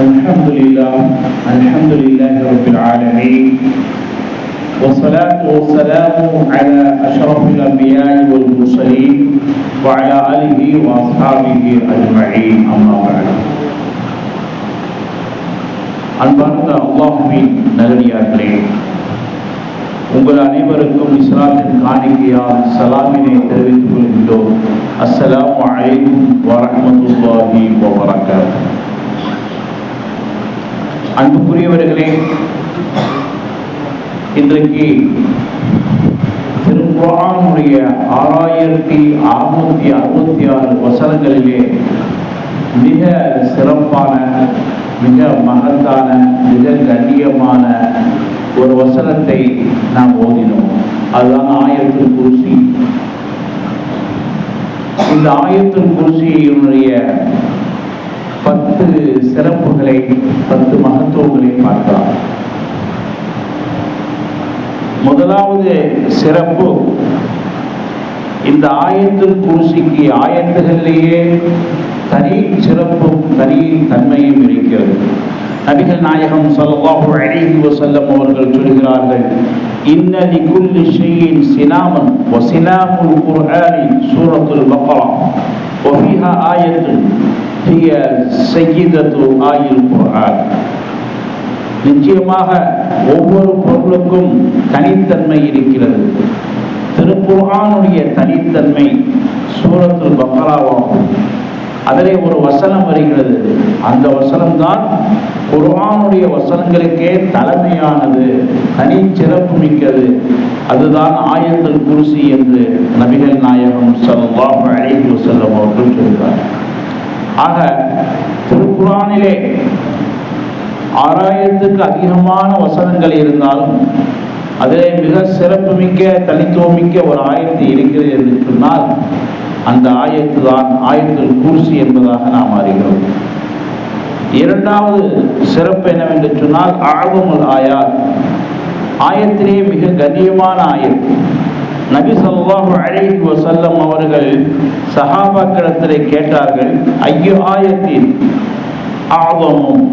الحمد لله الحمد لله رب العالمين والصلاة والسلام على أشرف الأنبياء والمرسلين وعلى آله وأصحابه أجمعين أما بعد அன்பார்ந்த அல்லாஹுவின் நல்லடியார்களே உங்கள் அனைவருக்கும் இஸ்லாத்தின் காணிக்கையால் சலாமினை தெரிவித்துக் கொள்கின்றோம் அஸ்ஸலாமு அலைக்கும் வரஹ்மத்துல்லாஹி வபரகாத்துஹு அன்புக்குரியவர்களே இன்றைக்கு திருக்குறானுடைய ஆறாயிரத்தி அறுநூத்தி அறுபத்தி ஆறு வசனங்களிலே மிக சிறப்பான மிக மகத்தான மிக கண்ணியமான ஒரு வசனத்தை நாம் ஓதினோம். அதுதான் ஆயத்தில் குருசி. இந்த ஆயத்தில் குருசியினுடைய பத்து சிறப்புகளை பத்து மகத்துவங்களை பார்க்கலாம் முதலாவது சிறப்பு இந்த ஆயத்தில் குருசிக்கு ஆயத்துகளிலேயே தனி சிறப்பும் தனி தன்மையும் இருக்கிறது நபிகள் நாயகம் ஸல்லல்லாஹு அலைஹி வஸல்லம் அவர்கள் சொல்கிறார்கள் இன்ன லிகுல்லி ஷைஇன் சினாமன் வ சினாமுல் குர்ஆனி சூரத்துல் பக்ரா وفيها آية ஹிய சையீதத்து ஆயில் குரான். நிச்சயமாக ஒவ்வொரு பொருளுக்கும் தனித்தன்மை இருக்கிறது. திருக்குர்ஆனுடைய தனித்தன்மை சூரத்தில் பக்கராவாகும். அதிலே ஒரு வசனம் வருகிறது. அந்த வசனம்தான் தான் வசனங்களுக்கே தலைமையானது தனி சிறப்பு மிக்கது அதுதான் ஆயத்தில் குருசி என்று நபிகள் நாயகம் சல்லாஹ் அலைஹி வசல்லம் அவர்கள் சொல்கிறார் ஆக திருக்குறானிலே ஆறாயிரத்துக்கு அதிகமான வசனங்கள் இருந்தாலும் அதிலே மிக சிறப்புமிக்க தனித்துவமிக்க ஒரு ஆயத்து இருக்கிறது என்று சொன்னால் அந்த ஆயத்து தான் ஆயத்தில் கூர்சி என்பதாக நாம் அறிகிறோம். இரண்டாவது சிறப்பு என்னவென்று சொன்னால் ஆழ்வமுல் ஆயார் ஆயத்திலே மிக கண்ணியமான ஆயத்து. நபி சொல்லாஹு அலைஹி வசல்லம் அவர்கள் சஹாபாக்களிடத்திலே கேட்டார்கள் ஐயோ ஆயத்தின் ஆதமும்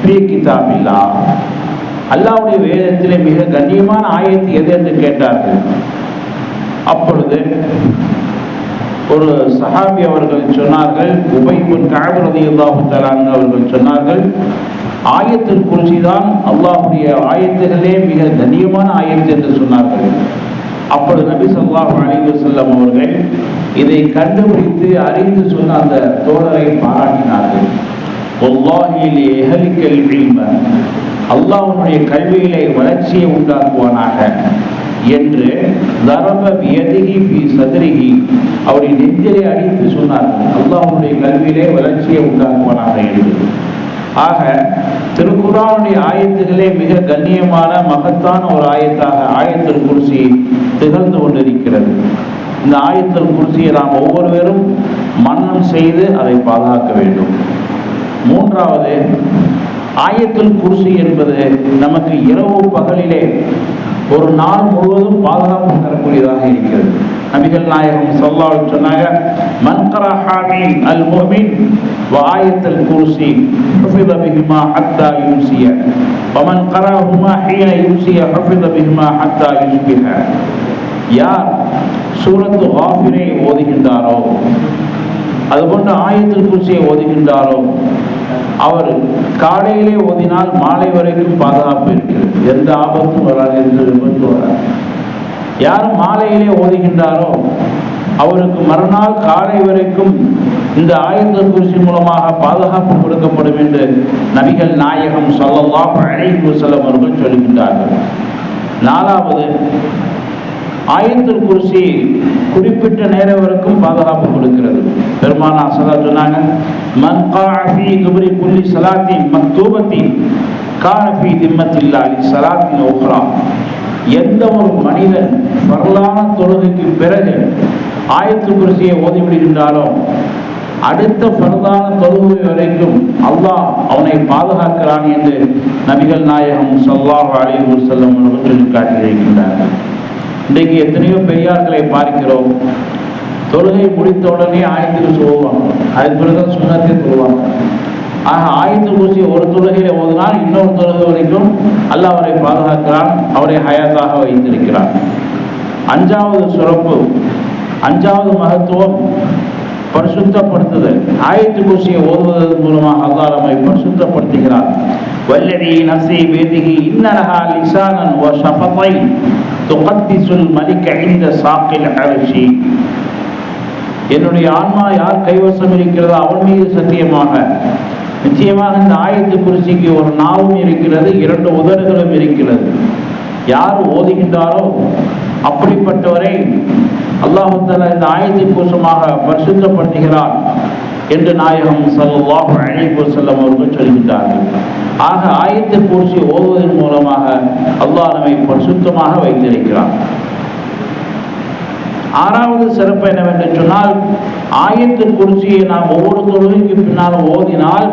ஃபீ கிதாபில்லா? அல்லாஹ்வுடைய வேதத்திலே மிக கண்ணியமான ஆயத்து எது என்று கேட்டார்கள். அப்பொழுது ஒரு சஹாபி அவர்கள் சொன்னார்கள் உபைபுன் கஅபரதி அல்லாஹு தலான் அவர்கள் சொன்னார்கள் ஆயத்தில் குறிச்சி தான் அல்லாஹுடைய ஆயத்துகளே மிக கண்ணியமான ஆயத்து என்று சொன்னார்கள். அப்பொழுது நபி ஸல்லல்லாஹு அலைஹி வஸல்லம் அவர்கள் இதை கண்டுபிடித்து அறிந்து சொன்ன அந்த தோழரை பாராட்டினார்கள். வல்லாஹி கல்வியிலே வளர்ச்சியை உண்டாக்குவானாக என்று தரப வியதிகி பி சதுரிகி அவருடைய நெஞ்சிலே அடித்து சொன்னார்கள். அல்லாவுடைய கல்வியிலே வளர்ச்சியை உண்டாக்குவானாக என்று. ஆக திருக்குறானுடைய ஆயத்துகளே மிக கண்ணியமான மகத்தான ஒரு ஆயத்தாக ஆயத்தல் குருசி திகழ்ந்து கொண்டிருக்கிறது. இந்த ஆயத்தல் குருசியை நாம் ஒவ்வொருவரும் மன்னம் செய்து அதை பாதுகாக்க வேண்டும். மூன்றாவது ஆயத்தில் குருசி என்பது நமக்கு இரவு பகலிலே ஒரு நாள் முழுவதும் பாதுகாப்பு தரக்கூடியதாக இருக்கிறது. நபிகள் நாயகம் சொல்லால் சொன்னாங்க மன்கரா ஹாமீன் அல் முஹ்மின் வாயத்தல் குர்சி ஹஃபித பிஹிமா ஹத்தா யூசிய வமன் கராஹுமா ஹீன யூசிய ஹஃபித பிஹிமா ஹத்தா யுஸ்பிஹ யார் சூரத்து ஹாஃபினை ஓதுகின்றாரோ அதுபோன்று ஆயத்தில் குர்சியை ஓதுகின்றாரோ அவர் காலையிலே ஓதினால் மாலை வரைக்கும் பாதுகாப்பு இருக்கிறது. எந்த ஆபத்தும் வராது எந்த விபத்து வராது. யார் மாலையிலே ஓதுகின்றாரோ அவருக்கு மறுநாள் காலை வரைக்கும் இந்த ஆயுத குருசி மூலமாக பாதுகாப்பு கொடுக்கப்படும் என்று நபிகள் நாயகம் சொல்லலாம் அழைப்பு வஸல்லம் அவர்கள் சொல்கின்றார்கள். நாலாவது ஆயத்தில் குருசி குறிப்பிட்ட நேரம் வரைக்கும் பாதுகாப்பு கொடுக்கிறது. பெருமானா சதா சொன்னாங்க மன் காஅ துபரி குல்லி ஸலாத்தின் மக்தூபத்தின் கான ஃபீ சலாத்தின் ஸலாத்தின் எந்த ஒரு மனிதன் வரலான தொழுகைக்கு பிறகு ஆயத்து குருசியை ஓதிவிடுகின்றாரோ அடுத்த பரதான தொழுகை வரைக்கும் அல்லாஹ் அவனை பாதுகாக்கிறான் என்று நபிகள் நாயகம் சல்லாஹ் அலைஹி செல்லம் சொல்லி காட்டியிருக்கின்றார்கள் இன்றைக்கு எத்தனையோ பெரியார்களை பார்க்கிறோம் தொழுகை முடித்த உடனே ஆயத்துக்கு சொல்லுவாங்க. அதுக்கு பிறகு சுண்ணத்தை சொல்லுவாங்க ஆக ஆயத்து குர்சி ஒரு தொழுகையில ஓதினால் இன்னொரு தொழுகை வரைக்கும் அல்ல அவரை பாதுகாக்கிறான் அவரை ஹயாத்தாக வைத்திருக்கிறான். அஞ்சாவது சிறப்பு அஞ்சாவது மகத்துவம் பரிசுத்தப்படுத்துதல். ஆயத்து குர்சியை ஓதுவதன் மூலமாக அல்லாஹ் நம்மை பரிசுத்தப்படுத்துகிறார் வல்லடி நஃப்ஸி வேதிகி இன்னலஹா லிசானன் வ ஷஃபத்தைன். துகத்திசுல் மலிக இந்த சாக்கில் அரிசி என்னுடைய ஆன்மா யார் கைவசம் இருக்கிறதோ அவன் மீது சத்தியமாக நிச்சயமாக இந்த ஆயத்து குறிச்சிக்கு ஒரு நாவும் இருக்கிறது இரண்டு உதடுகளும் இருக்கிறது. யார் ஓதுகின்றாரோ அப்படிப்பட்டவரை அல்லாஹு இந்த ஆயத்தை கோஷமாக பரிசுத்தப்படுத்துகிறார் என்று நாயகம் ஸல்லல்லாஹு அழைப்பு செல்லம் அவர்கள் சொல்கின்றார்கள். ஆக ஆயத்தை குறிச்சி ஓதுவதன் மூலமாக அல்லாஹ் நம்மை பரிசுத்தமாக வைத்திருக்கிறார் ஆறாவது சிறப்பு என்னவென்று சொன்னால் ஆயத்து குறிச்சியை நாம் ஒவ்வொரு தொழுகைக்கு பின்னால் ஓதினால்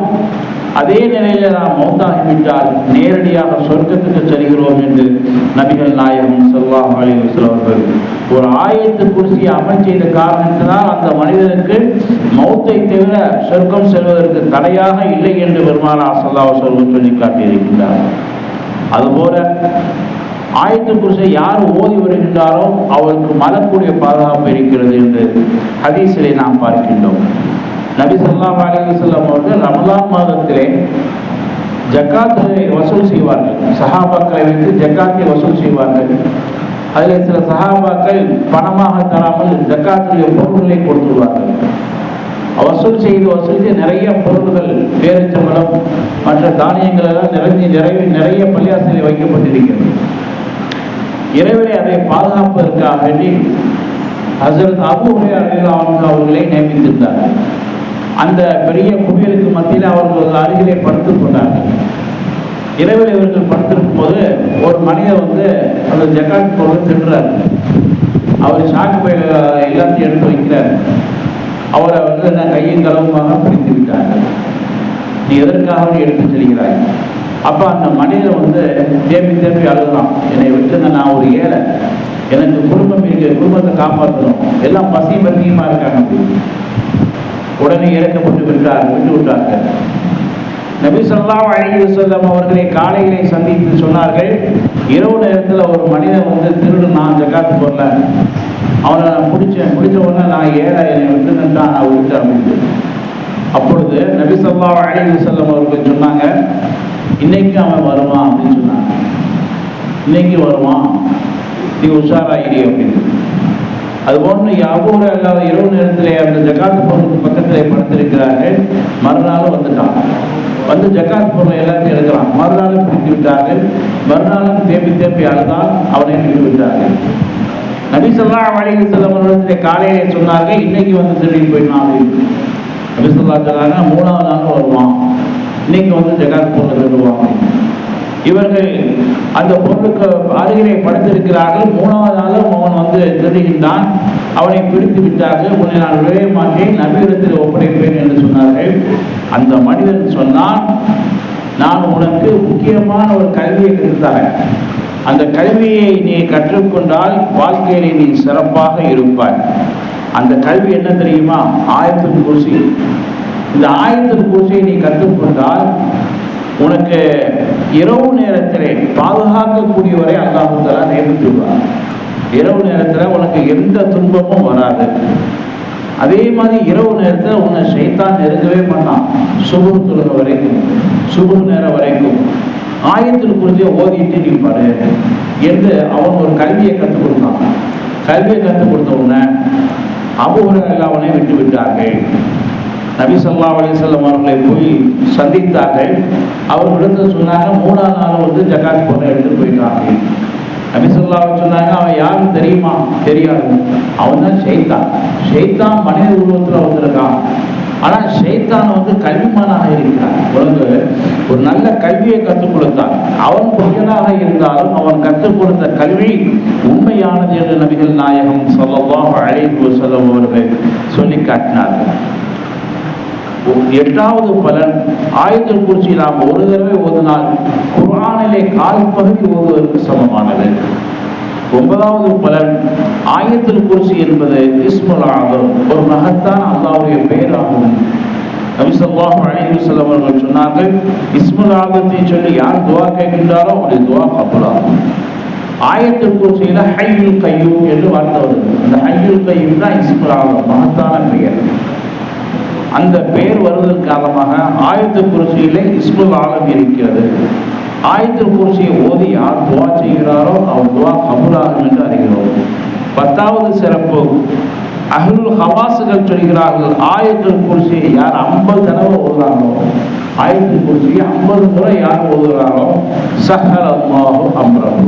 அதே நிலையில நாம் மௌத்தாகிவிட்டால் நேரடியாக சொர்க்கத்துக்கு செல்கிறோம் என்று நபிகள் நாயகம் ஸல்லல்லாஹு அலைஹி அவர்கள் ஒரு ஆயத்து குறிச்சியை அமைச்செய்த காரணத்தினால் அந்த மனிதனுக்கு மௌத்தை தவிர சொர்க்கம் செல்வதற்கு தடையாக இல்லை என்று பெருமானா ஸல்லல்லாஹு அலைஹி சொல்லி காட்டியிருக்கிறார் அதுபோல ஆயத்து குருசை யார் ஓதி வருகின்றாரோ அவருக்கு மலக்கூடிய பாதுகாப்பு இருக்கிறது என்று ஹதீஸிலே நாம் பார்க்கின்றோம். நபி சொல்லாம் அலைஹி வஸல்லம் அவர்கள் ரமலான் மாதத்திலே ஜக்காத்தை வசூல் செய்வார்கள். சஹாபாக்களை வைத்து ஜக்காத்தை வசூல் செய்வார்கள். அதில் சில சஹாபாக்கள் பணமாக தராமல் ஜக்காத்துடைய பொருள்களை கொடுத்துருவார்கள். வசூல் செய்து வசூல் செய்து நிறைய பொருள்கள் பேரிச்சம்பளம் மற்ற தானியங்கள் எல்லாம் நிறைஞ்சு நிறைய நிறைய பள்ளியாசலில் வைக்கப்பட்டிருக்கிறது. இறைவனை அதை பாதுகாப்பதற்காக வேண்டி ஹசரத் அபு ஹுரைரா அவர்களை நியமித்திருந்தார். அந்த பெரிய குவியலுக்கு மத்தியில் அவர்கள் அருகிலே படுத்துக் கொண்டார்கள் இரவில் இவர்கள் படுத்திருக்கும் போது ஒரு மனிதர் வந்து அந்த ஜக்காட் போக தின்றார். அவர் சாக்கு பை எல்லாத்தையும் எடுத்து வைக்கிறார். அவரை வந்து கையும் களவுமாக பிடித்து விட்டாங்க நீ எதற்காக எடுத்து செல்கிறாய்? அப்ப அந்த மனிதன் வந்து தேம்பி தேம்பி அழுகலாம் என்னை விட்டுங்க நான் ஒரு ஏழை. எனக்கு குடும்பம் இருக்கு குடும்பத்தை காப்பாற்றணும் எல்லாம் பசி பத்தியமா இருக்காங்க. அப்படின்னு. உடனே இறக்கப்பட்டு விட்டார் விட்டு விட்டார்கள். நபி ஸல்லல்லாஹு அலைஹி வஸல்லம் அவர்களை காலையிலே சந்தித்து சொன்னார்கள் இரவு நேரத்தில் ஒரு மனிதன் வந்து திருடு நான் ஜக்காத்து போடல. அவனை நான் பிடிச்சேன். பிடிச்ச உடனே நான் ஏழை என்னை விட்டுன்னுட்டான் நான் விட்டு அப்படின்னு அப்பொழுது நபி ஸல்லல்லாஹு அலைஹி வஸல்லம் அவர்கள் சொன்னாங்க இன்னைக்கு அவன் வருவான் அப்படின்னு சொன்னாங்க. இன்னைக்கு வருவான். நீ உஷாராயிரி அப்படின்னு. அது போன்று யாபூர் அல்லாத இரவு நேரத்திலே அந்த ஜக்காத் பொருளுக்கு பக்கத்தில் படுத்திருக்கிறார்கள். மறுநாள் வந்துட்டான். வந்து ஜக்காத் பொருளை எல்லாத்தையும் எடுக்கிறான். மறுநாளும் பிடித்து விட்டார்கள். மறுநாளும் தேம்பி தேம்பி அழுதால் அவனை பிடித்து விட்டார்கள். நபி வழியில் அலைஹி வஸல்லம் காலையிலே சொன்னார்கள் இன்னைக்கு வந்து திருடி போயிடலாம் அப்படின்னு. நபி ஸல்லல்லாஹு சொன்னாங்க மூணாவது நாள் வருவான். இன்னைக்கு வந்து ஜகாத் போட்டு திருடுவான் இவர்கள் அந்த பொருளுக்கு அருகிலே படுத்திருக்கிறார்கள். மூணாவது நாளும் அவன் வந்து திருடுகின்றான் அவனை பிடித்து விட்டார்கள். உன்னை நான் விளைய மாட்டேன். நபியிடத்தில் ஒப்படைப்பேன் என்று சொன்னார்கள். அந்த மனிதன் சொன்னான் நான் உனக்கு முக்கியமான ஒரு கல்வியை கற்றுத்தரேன். அந்த கல்வியை நீ கற்றுக்கொண்டால் வாழ்க்கையிலே நீ சிறப்பாக இருப்பாய். அந்த கல்வி என்ன தெரியுமா? ஆயிரத்தி குர்சி. இந்த ஆயத்துல் பூசையை நீ கற்றுக்கொண்டால் உனக்கு இரவு நேரத்திலே பாதுகாக்கக்கூடியவரை அல்லாஹுதலா தலா இரவு நேரத்தில் உனக்கு எந்த துன்பமும் வராது. அதே மாதிரி இரவு நேரத்தில் உன்னை சைத்தான் நெருங்கவே பண்ணான் சுபு தொழுக வரைக்கும் சுபு நேரம் வரைக்கும். ஆயத்தில் குறிஞ்ச ஓதிட்டு நீ பாரு என்று அவன் ஒரு கல்வியை கற்றுக் கொடுத்தான். கல்வியை கற்றுக் கொடுத்த உடனே அபுகுரங்கள் அவனை விட்டு விட்டார்கள். நபி ஸல்லல்லாஹு அலைஹி அவர்களை போய் சந்தித்தார்கள். அவர்களிடத்தில் சொன்னாங்க மூணாவது நாள் வந்து ஜக்காத் பொண்ணை எடுத்து போயிட்டாங்க. நபி சொன்னாங்க அவன் யாரும் தெரியுமா? தெரியாது. அவன் தான் ஷெய்தான் ஷெய்தான் மனித உருவத்தில் வந்திருக்கான். ஆனா ஷெய்தான் வந்து கல்விமானாக இருக்கிறான். உலக ஒரு நல்ல கல்வியை கற்றுக் கொடுத்தான். அவன் பொய்யனாக இருந்தாலும் அவன் கற்றுக் கொடுத்த கல்வி உண்மையானது என்று நபிகள் நாயகம் சொல்லலாம் அழைப்பு செல்லும் அவர்கள் சொல்லி காட்டினார்கள். எட்டாவது பலன் ஆயத்தில் குறிச்சி நாம் ஒரு தடவை ஓதினால் குரானிலே கால் பகுதி ஓதுவதற்கு சமமானது. ஒன்பதாவது பலன் ஆயத்தில் குறிச்சி என்பது இஸ்முல் ஆகும் ஒரு மகத்தான் அல்லாவுடைய பெயராகும் நபிசல்லாஹு அலைஹி வஸல்லம் அவர்கள் சொன்னார்கள் இஸ்முல் ஆதத்தை சொல்லி யார் துவா கேட்கின்றாரோ அவருடைய துவா கபூலாகும். ஆயத்தில் குர்சியில ஹையுல் கையூம் என்று வார்த்தை வருது அந்த ஹையுல் கையூம் தான் இஸ்முல் மகத்தான பெயர். அந்த பெயர் வருவதற்கு காரணமாக ஆயுத குர்சியிலே இஸ்முல் ஆலம் இருக்கிறது. ஆயுத குர்சியை ஓதி யார் துவா செய்கிறாரோ அவர் துவா கபுலாகும் என்று அறிகிறோம். பத்தாவது சிறப்பு அஹ்லுல் ஹவாசுகள் சொல்கிறார்கள் ஆயத்துல் குர்சியை யார் ஐம்பது தடவை ஓதுறாங்களோ ஆயத்துல் குர்சியை ஐம்பது முறை யார் ஓதுகிறாரோ சஹல் அல்லாஹு அம்ரஹு.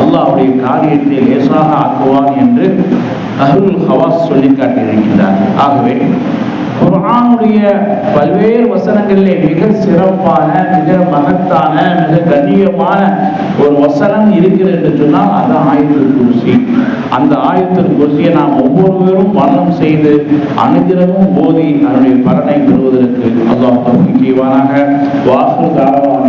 அல்லாஹ்வுடைய காரியத்தை லேசாக ஆக்குவான் என்று அஹ்லுல் ஹவாஸ் சொல்லி காட்டியிருக்கிறார் ஆகவே குரானுடைய பல்வேறு வசனங்களிலே மிக சிறப்பான மிக மகத்தான மிக கண்ணியமான ஒரு வசனம் இருக்கிறது என்று சொன்னால் அது ஆயத்தில் குருசி. அந்த ஆயத்தில் குருசியை நாம் ஒவ்வொருவரும் மரணம் செய்து அனுதினமும் போதி அதனுடைய பலனை பெறுவதற்கு அல்லாஹ் முக்கியமான வாசு தாரவான